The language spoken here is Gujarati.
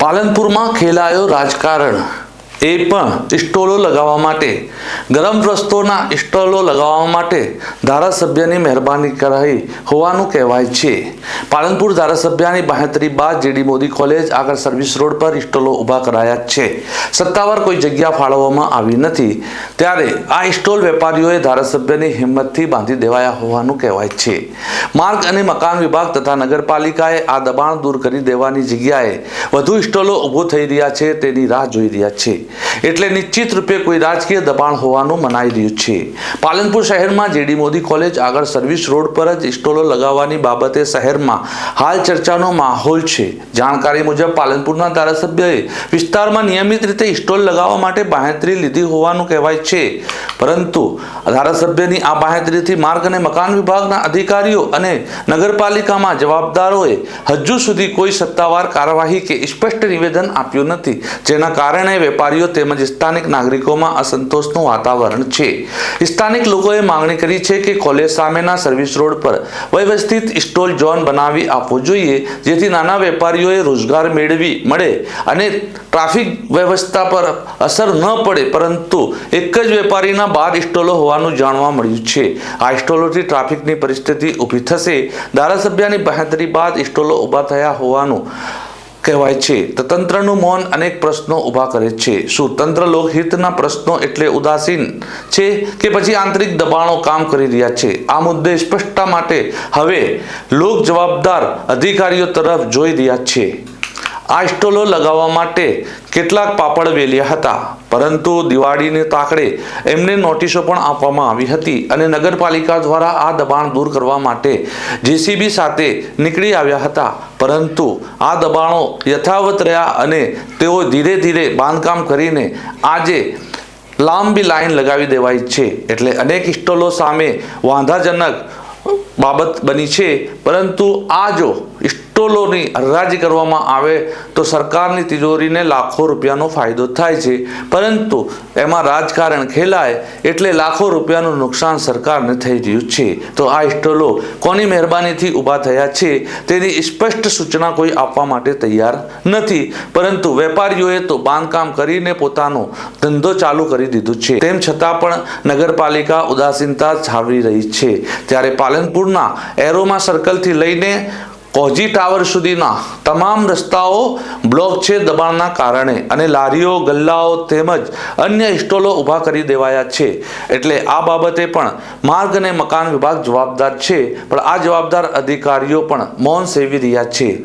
પાલનપુરમાં ખેલાયો રાજકારણ. એ પણ સ્ટોલો લગાવવા માટે. ગરમ રસ્તોના સ્ટોલો લગાવવા માટે ધારાસભ્યની મહેરબાની કરાઈ હોવાનું કહેવાય છે. પાલનપુર ધારાસભ્યની બાહેતરી બાદ જેડી મોદી કોલેજ આગળ સર્વિસ રોડ પર સ્ટોલો ઊભા કરાયા છે. સત્તાવાર કોઈ જગ્યા ફાળવવામાં આવી નથી. ત્યારે આ સ્ટોલ વેપારીઓએ ધારાસભ્યની હિંમતથી બાંધી દેવાયા હોવાનું કહેવાય છે. માર્ગ અને મકાન વિભાગ તથા નગરપાલિકાએ આ દબાણ દૂર કરી દેવાની જગ્યાએ વધુ સ્ટોલો ઊભો થઈ રહ્યા છે તેની રાહ જોઈ રહ્યા છે. એટલે નિશ્ચિત રૂપે કોઈ રાજકીય દબાણ હોવાનું મનાઈ રહ્યું છે. પાલનપુર શહેરમાં જેડી મોદી કોલેજ આગળ સર્વિસ રોડ પર જ સ્ટોલો લગાવવાની બાબતે શહેરમાં હાલ ચર્ચાનો માહોલ છે. જાણકારી મુજબ પાલનપુરના ધારાસભ્યએ વિસ્તારમાં નિયમિત રીતે સ્ટોલ લગાવવા માટે બાહેંધરી લીધી હોવાનું કહેવાય છે. પરંતુ ધારાસભ્યની આ બાહેતરીથી માર્ગ અને મકાન વિભાગના અધિકારીઓ અને નગરપાલિકામાં જવાબદારોએ હજુ સુધી કોઈ સત્તાવાર કાર્યવાહી કે સ્પષ્ટ નિવેદન આપ્યું નથી, જેના કારણે વેપારીઓ તેમજ સ્થાનિક નાગરિકોમાં અસંતોષનું વાતાવરણ છે. સ્થાનિક લોકોએ માંગણી કરી છે કે કોલેજ સામેના સર્વિસ રોડ પર વ્યવસ્થિત સ્ટોલ ઝોન બનાવી આપવો જોઈએ, જેથી નાના વેપારીઓએ રોજગાર મેળવી મળે અને ટ્રાફિક વ્યવસ્થા પર અસર ન પડે, પરંતુ એક જ વેપારીના બાર સ્ટોલો હોવાનું જાણવા મળ્યું છે. આ સ્ટોલોથી ટ્રાફિકની પરિસ્થિતિ ઊભી થશે. ધારાસભ્યની બહેતરી બાદ સ્ટોલો ઊભા થયા હોવાનું કહેવાય છે. તો તંત્રનું મૌન અનેક પ્રશ્નો ઊભા કરે છે. શું તંત્ર લોકહિતના પ્રશ્નો એટલે ઉદાસીન છે કે પછી આંતરિક દબાણો કામ કરી રહ્યા છે? આ મુદ્દે સ્પષ્ટતા માટે હવે લોક જવાબદાર અધિકારીઓ તરફ જોઈ રહ્યા છે. આ સ્ટોલો લગાવવા માટે કેટલાક પાપડ વેલ્યા હતા. પરંતુ દિવાળીને તાકડે એમને નોટિસો પણ આપવામાં આવી હતી અને નગરપાલિકા દ્વારા આ દબાણ દૂર કરવા માટે જેસીબી સાથે નીકળી આવ્યા હતા. પરંતુ આ દબાણો યથાવત રહ્યા અને તેઓ ધીરે ધીરે બાંધકામ કરીને આજે લાંબી લાઈન લગાવી દેવાઈ છે. એટલે અનેક સ્ટોલો સામે વાંધાજનક બાબત બની છે. પરંતુ આ જો સ્ટોલોની હરરાજી કરવામાં આવે તો સરકારની તિજોરીને લાખો રૂપિયાનો ફાયદો થાય છે. પરંતુ એમાં રાજકારણ ખેલાય એટલે લાખો રૂપિયાનું નુકસાન સરકારને થઈ રહ્યું છે. તો આ સ્ટોલો કોની મહેરબાનીથી ઊભા થયા છે તેની સ્પષ્ટ સૂચના કોઈ આપવા માટે તૈયાર નથી. પરંતુ વેપારીઓએ તો બાંધકામ કરીને પોતાનો ધંધો ચાલુ કરી દીધું છે. તેમ છતાં પણ નગરપાલિકા ઉદાસીનતા છાવરી રહી છે. ત્યારે પાલનપુરના એરોમા સર્કલથી લઈને કોજી ટાવર સુધીના તમામ રસ્તાઓ બ્લોક છે દબાણના કારણે અને લારીઓ, ગલ્લાઓ તેમજ અન્ય સ્ટોલો ઊભા કરી દેવાયા છે. એટલે આ બાબતે પણ માર્ગ અને મકાન વિભાગ જવાબદાર છે. પણ આ જવાબદાર અધિકારીઓ પણ મૌન સેવી રહ્યા છે.